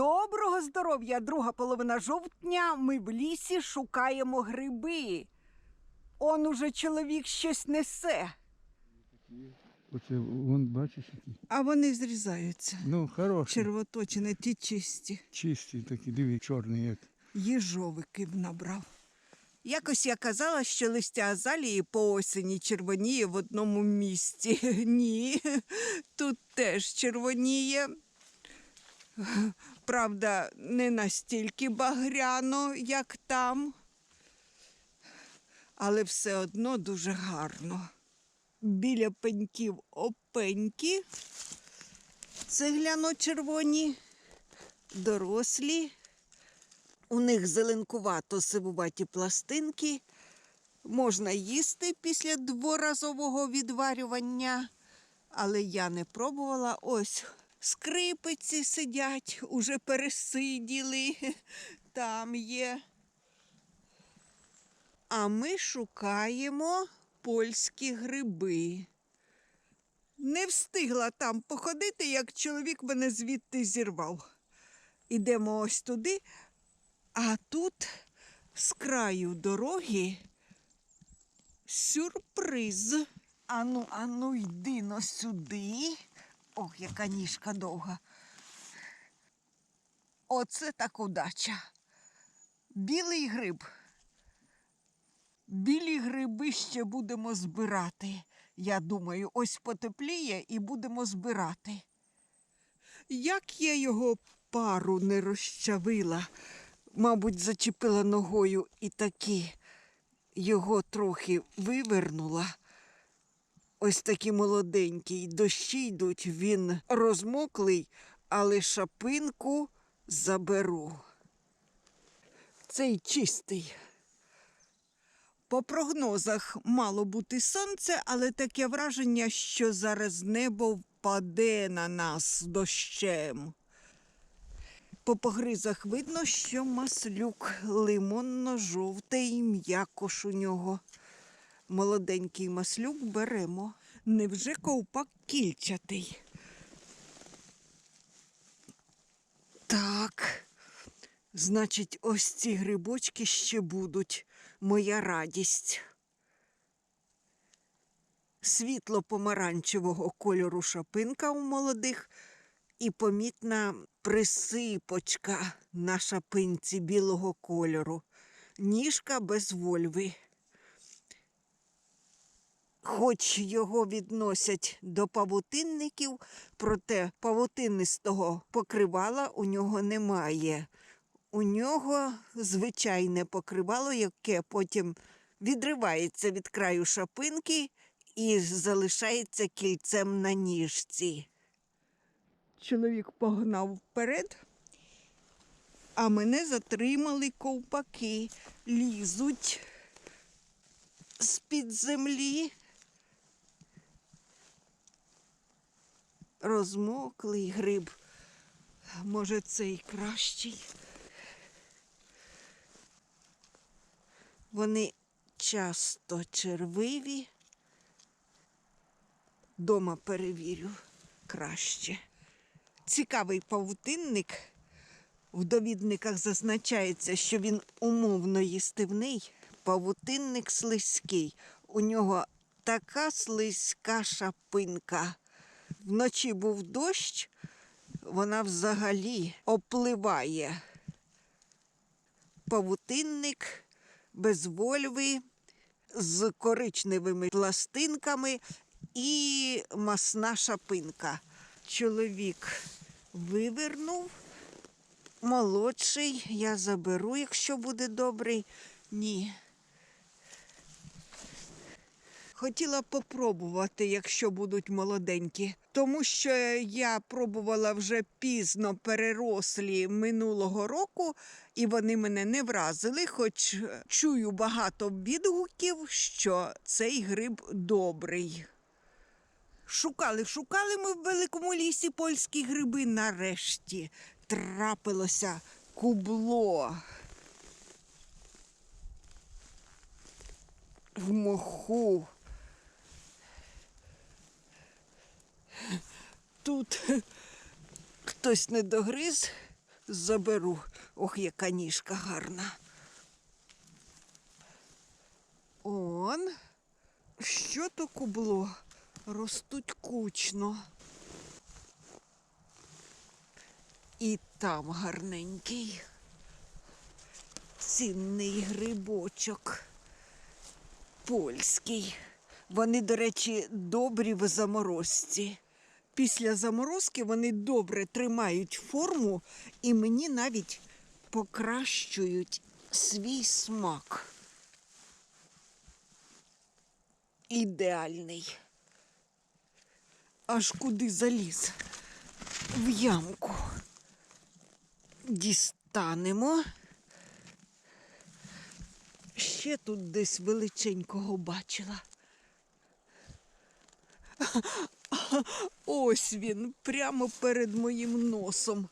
Доброго здоров'я, друга половина жовтня. Ми в лісі шукаємо гриби. Он уже чоловік щось несе. Оце вон бачиш які? А вони зрізаються. Ну, хороші, Червоточини, ті чисті. чисті такі, диви, чорні як. Їжовиків набрав. Якось я казала, що листя азалії по осені червоніє в одному місці. Ні, тут теж червоніє. Правда, не настільки багряно, як там, але все одно дуже гарно. Біля пеньків опеньки, цегляно червоні, дорослі. У них зеленкувато сивуваті пластинки. Можна їсти після дворазового відварювання, але я не пробувала. Ось скрипиці сидять, уже пересиділи, там є. А ми шукаємо польські гриби. Не встигла там походити, як чоловік мене звідти зірвав. Ідемо ось туди, а тут з краю дороги сюрприз. Ану, ану, йди но сюди. Ох, яка ніжка довга. Оце так удача. Білий гриб. Білі гриби ще будемо збирати. Я думаю, ось потепліє і будемо збирати. Як я його пару не розчавила, мабуть, зачепила ногою і таки його трохи вивернула. Ось такий молоденький, дощі йдуть, він розмоклий, але шапинку заберу. Цей чистий. По прогнозах мало бути сонце, але таке враження, що зараз небо впаде на нас дощем. По погризах видно, що маслюк лимонно-жовтий м'якош у нього. Молоденький маслюк беремо. Невже ковпак кільчатий? Так. Значить, ось ці грибочки ще будуть. Моя радість. Світло помаранчевого кольору шапинка у молодих і помітна присипочка на шапинці білого кольору. Ніжка без вольви. Хоч його відносять до павутинників, проте павутинистого покривала у нього немає. У нього звичайне покривало, яке потім відривається від краю шапинки і залишається кільцем на ніжці. Чоловік погнав вперед, а мене затримали ковпаки, лізуть з-під землі. Розмоклий гриб. Може, цей кращий. Вони часто червиві. Дома перевірю краще. Цікавий павутинник. В довідниках зазначається, що він умовно їстивний, павутинник слизький. У нього така слизька шапинка. Вночі був дощ, вона взагалі опливає. Павутинник без вольви, з коричневими пластинками і масна шапинка. Чоловік вивернув. Молодший я заберу, якщо буде добрий. Ні. Хотіла попробувати, якщо будуть молоденькі, тому що я пробувала вже пізно перерослі минулого року, і вони мене не вразили, хоч чую багато відгуків, що цей гриб добрий. Шукали, шукали ми в великому лісі польські гриби. Нарешті трапилося кубло. В моху. Тут хтось не догриз, заберу. Ох, яка ніжка гарна. Он, що то кубло? Ростуть кучно. І там гарненький. Цінний грибочок. Польський. Вони, до речі, добрі в заморозці. Після заморозки вони добре тримають форму і мені навіть покращують свій смак. Ідеальний. Аж куди заліз? В ямку. Дістанемо. Ще тут десь величенького бачила. Ось він, прямо перед моїм носом.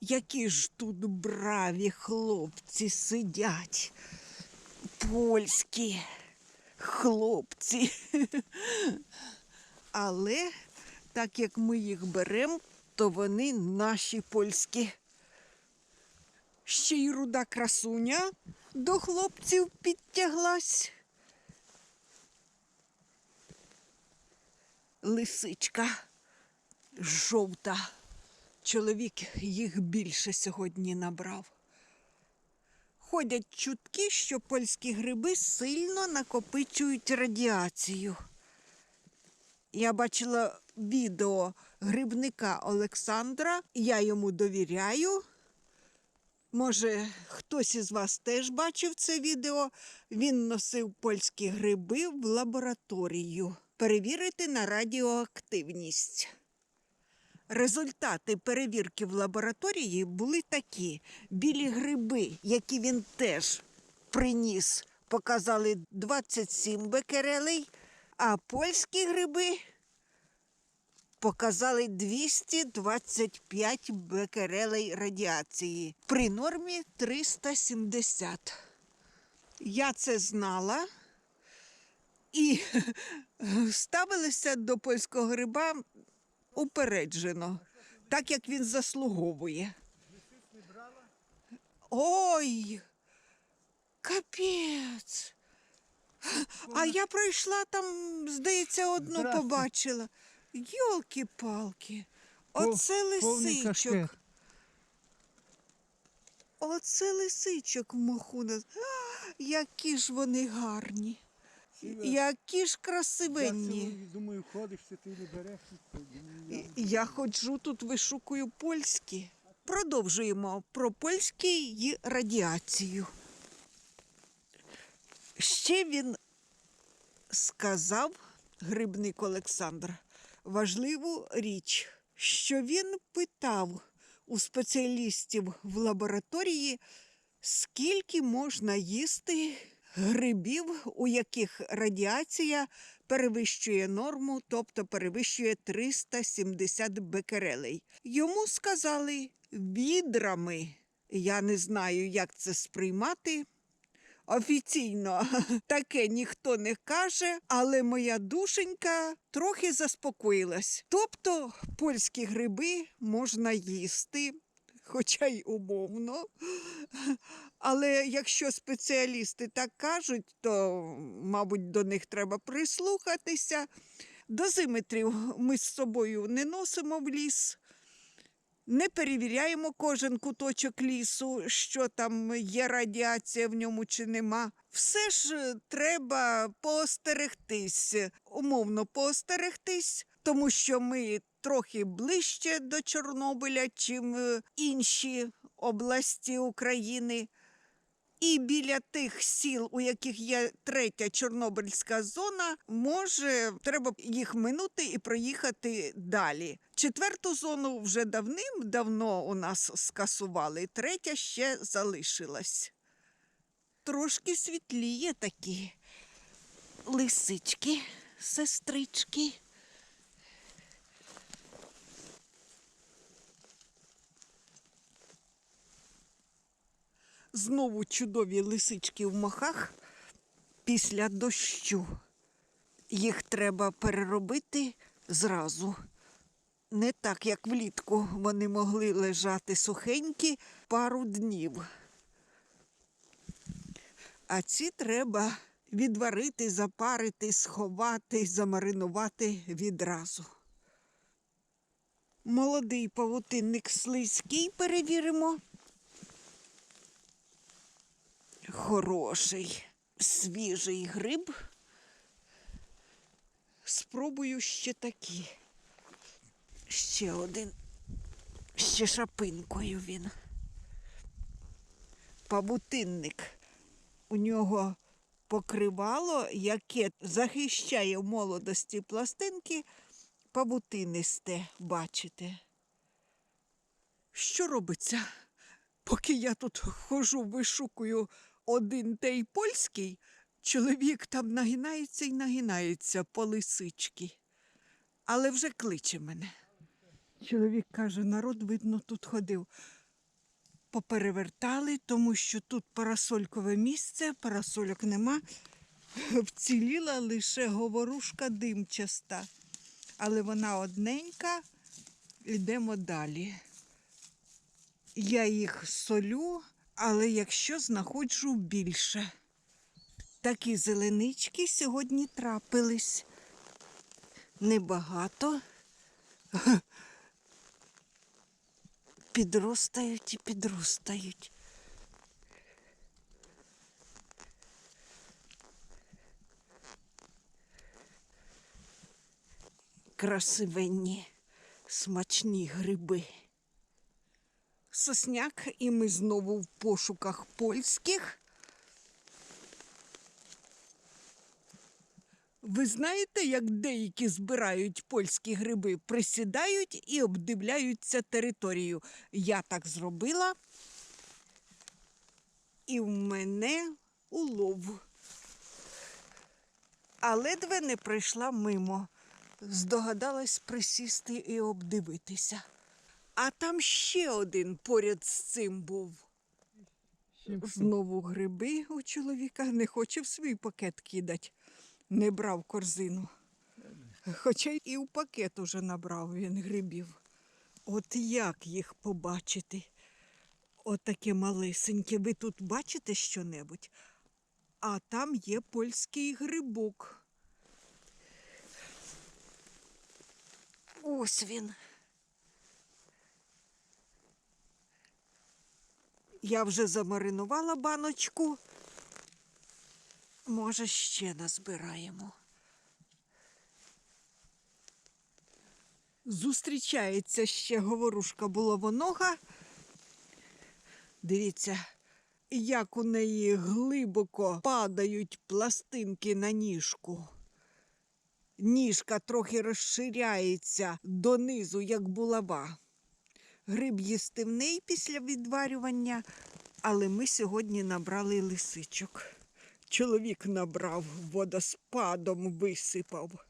Які ж тут браві хлопці сидять. Польські хлопці. Але так як ми їх беремо, то вони наші польські. Ще й руда красуня до хлопців підтяглась. Лисичка жовта. Чоловік їх більше сьогодні набрав. Ходять чутки, що польські гриби сильно накопичують радіацію. Я бачила відео грибника Олександра, я йому довіряю. Може, хтось із вас теж бачив це відео. Він носив польські гриби в лабораторію. Перевірити на радіоактивність. Результати перевірки в лабораторії були такі: білі гриби, які він теж приніс, показали 27 бекерелей, а польські гриби показали 225 бекерелей радіації при нормі 370. Я це знала і ставилися до польського гриба упереджено, так як він заслуговує. Ой, капець. А я пройшла там, здається, одну Здрасте. побачила. Йолки-палки. Оце Повний лисичок. кашкет. Оце лисичок в моху. на- А, які ж вони гарні. Які ж красивенні. Я думаю, ходиш, ти не береш. Я ходжу тут, вишукую польські. Продовжуємо про польські й радіацію. Ще він сказав, грибник Олександр, важливу річ, що він питав у спеціалістів в лабораторії, скільки можна їсти грибів, у яких радіація перевищує норму, тобто перевищує 370 бекерелей. Йому сказали відрами. Я не знаю, як це сприймати. Офіційно таке ніхто не каже, але моя душенька трохи заспокоїлась. Тобто польські гриби можна їсти, хоча й умовно. Але якщо спеціалісти так кажуть, то, мабуть, до них треба прислухатися. Дозиметрів ми з собою не носимо в ліс. Не перевіряємо кожен куточок лісу, що там є радіація в ньому чи нема. Все ж треба поостерегтись, умовно поостерегтись, тому що ми трохи ближче до Чорнобиля, чим е, інші області України. І біля тих сіл, у яких є третя Чорнобильська зона, може треба їх минути і проїхати далі. Четверту зону вже давним-давно у нас скасували, третя ще залишилась. Трошки світліє такі лисички, сестрички. Знову чудові лисички в мохах після дощу. Їх треба переробити зразу. Не так, як влітку. Вони могли лежати сухенькі пару днів. А ці треба відварити, запарити, сховати, замаринувати відразу. Молодий павутинник слизький перевіримо. Хороший, свіжий гриб. Спробую ще такі. Ще один. Ще шапинкою він. Павутинник. У нього покривало, яке захищає в молодості пластинки, павутинисте, бачите. Що робиться? Поки я тут хожу, вишукую один той польський, чоловік там нагинається і нагинається по лисички, але вже кличе мене. Чоловік каже, народ, видно, тут ходив. Поперевертали, тому що тут парасолькове місце, парасольок нема. Вціліла лише говорушка димчаста. Але вона одненька, йдемо далі. Я їх солю, але якщо знаходжу більше. Такі зеленички сьогодні трапились. Небагато. Підростають і підростають. Красивенні, смачні гриби. Сосняк, і ми знову в пошуках польських. Ви знаєте, як деякі збирають польські гриби, присідають і обдивляються територію. Я так зробила. І в мене улов. А ледве не прийшла мимо. Здогадалась присісти і обдивитися. А там ще один поряд з цим був. Знову гриби у чоловіка не хоче в свій пакет кидать. Не брав корзину. Хоча і в пакет уже набрав він грибів. От як їх побачити? Отаке малесеньке. Ви тут бачите що-небудь? А там є польський грибок. Ось він. Я вже замаринувала баночку. Може, ще назбираємо. Зустрічається ще говорушка булавонога. Дивіться, як у неї глибоко падають пластинки на ніжку. Ніжка трохи розширяється донизу, як булава. Гриб їстивний після відварювання, але ми сьогодні набрали лисичок. Чоловік набрав, водоспадом висипав.